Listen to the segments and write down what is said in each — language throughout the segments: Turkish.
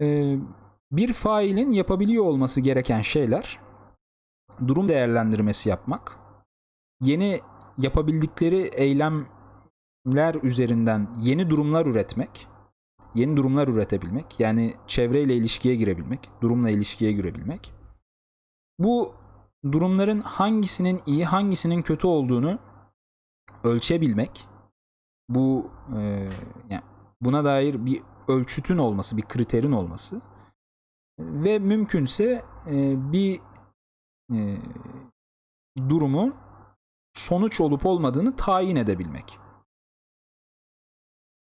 Ee, bir failin yapabiliyor olması gereken şeyler durum değerlendirmesi yapmak, yeni yapabildikleri eylemler üzerinden yeni durumlar üretmek, yeni durumlar üretebilmek, yani çevreyle ilişkiye girebilmek, durumla ilişkiye girebilmek. Bu durumların hangisinin iyi, hangisinin kötü olduğunu ölçebilmek, bu e, yani buna dair bir ölçütün olması, bir kriterin olması ve mümkünse e, bir e, durumu sonuç olup olmadığını tayin edebilmek.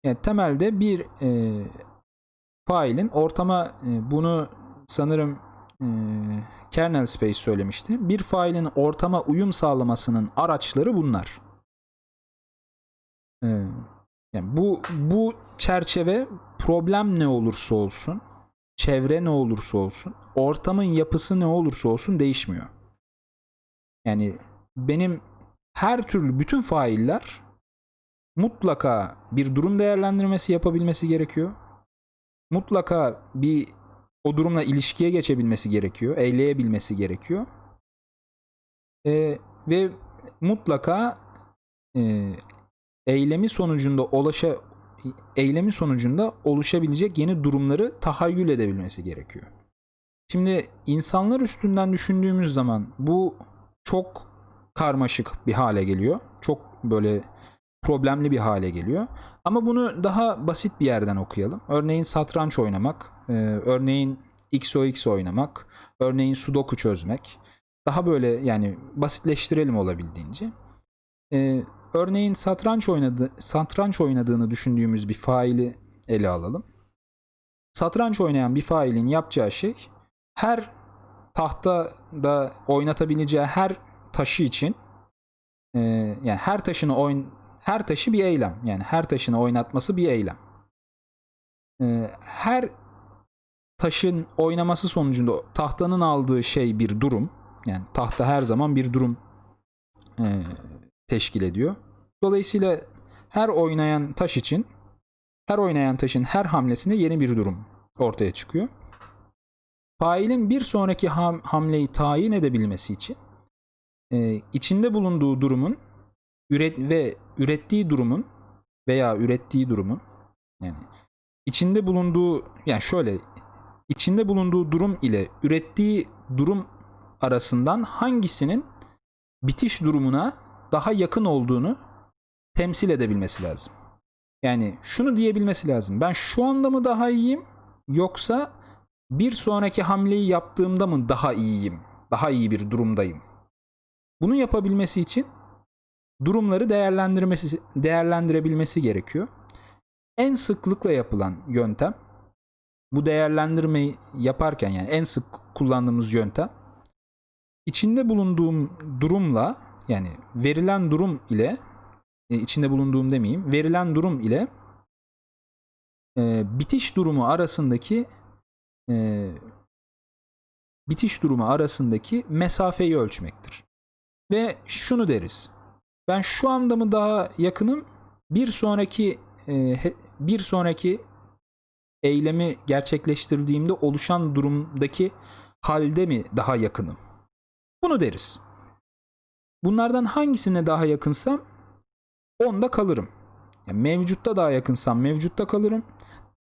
Yani temelde bir e, failin ortama e, bunu sanırım e, kernel space söylemişti. Bir failin ortama uyum sağlamasının araçları bunlar. E, yani bu bu çerçeve problem ne olursa olsun, çevre ne olursa olsun, ortamın yapısı ne olursa olsun değişmiyor. Yani benim her türlü bütün failler mutlaka bir durum değerlendirmesi yapabilmesi gerekiyor. Mutlaka bir o durumla ilişkiye geçebilmesi gerekiyor, eyleyebilmesi gerekiyor. Ee, ve mutlaka e, eylemi sonucunda ulaşa eylemi sonucunda oluşabilecek yeni durumları tahayyül edebilmesi gerekiyor. Şimdi insanlar üstünden düşündüğümüz zaman bu çok karmaşık bir hale geliyor. Çok böyle problemli bir hale geliyor. Ama bunu daha basit bir yerden okuyalım. Örneğin satranç oynamak, e, örneğin XOX oynamak, örneğin sudoku çözmek. Daha böyle yani basitleştirelim olabildiğince. E, örneğin satranç oynadı, satranç oynadığını düşündüğümüz bir faili ele alalım. Satranç oynayan bir failin yapacağı şey her tahtada oynatabileceği her taşı için e, yani her taşını oyun her taşı bir eylem. Yani her taşını oynatması bir eylem. E, her taşın oynaması sonucunda tahtanın aldığı şey bir durum. Yani tahta her zaman bir durum e, teşkil ediyor. Dolayısıyla her oynayan taş için her oynayan taşın her hamlesinde yeni bir durum ortaya çıkıyor. Failin bir sonraki ham, hamleyi tayin edebilmesi için e, içinde bulunduğu durumun üret ve ürettiği durumun veya ürettiği durumun yani içinde bulunduğu yani şöyle içinde bulunduğu durum ile ürettiği durum arasından hangisinin bitiş durumuna daha yakın olduğunu temsil edebilmesi lazım. Yani şunu diyebilmesi lazım. Ben şu anda mı daha iyiyim yoksa bir sonraki hamleyi yaptığımda mı daha iyiyim? Daha iyi bir durumdayım. Bunu yapabilmesi için durumları değerlendirmesi değerlendirebilmesi gerekiyor. En sıklıkla yapılan yöntem bu değerlendirmeyi yaparken yani en sık kullandığımız yöntem içinde bulunduğum durumla yani verilen durum ile e, içinde bulunduğum demeyeyim verilen durum ile e, bitiş durumu arasındaki e, bitiş durumu arasındaki mesafeyi ölçmektir. Ve şunu deriz. Ben şu anda mı daha yakınım? Bir sonraki e, bir sonraki eylemi gerçekleştirdiğimde oluşan durumdaki halde mi daha yakınım? Bunu deriz. Bunlardan hangisine daha yakınsam onda kalırım. Yani mevcutta daha yakınsam mevcutta kalırım.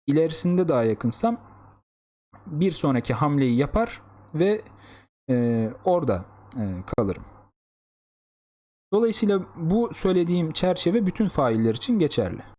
İlerisinde daha yakınsam bir sonraki hamleyi yapar ve e, orada e, kalırım. Dolayısıyla bu söylediğim çerçeve bütün failler için geçerli.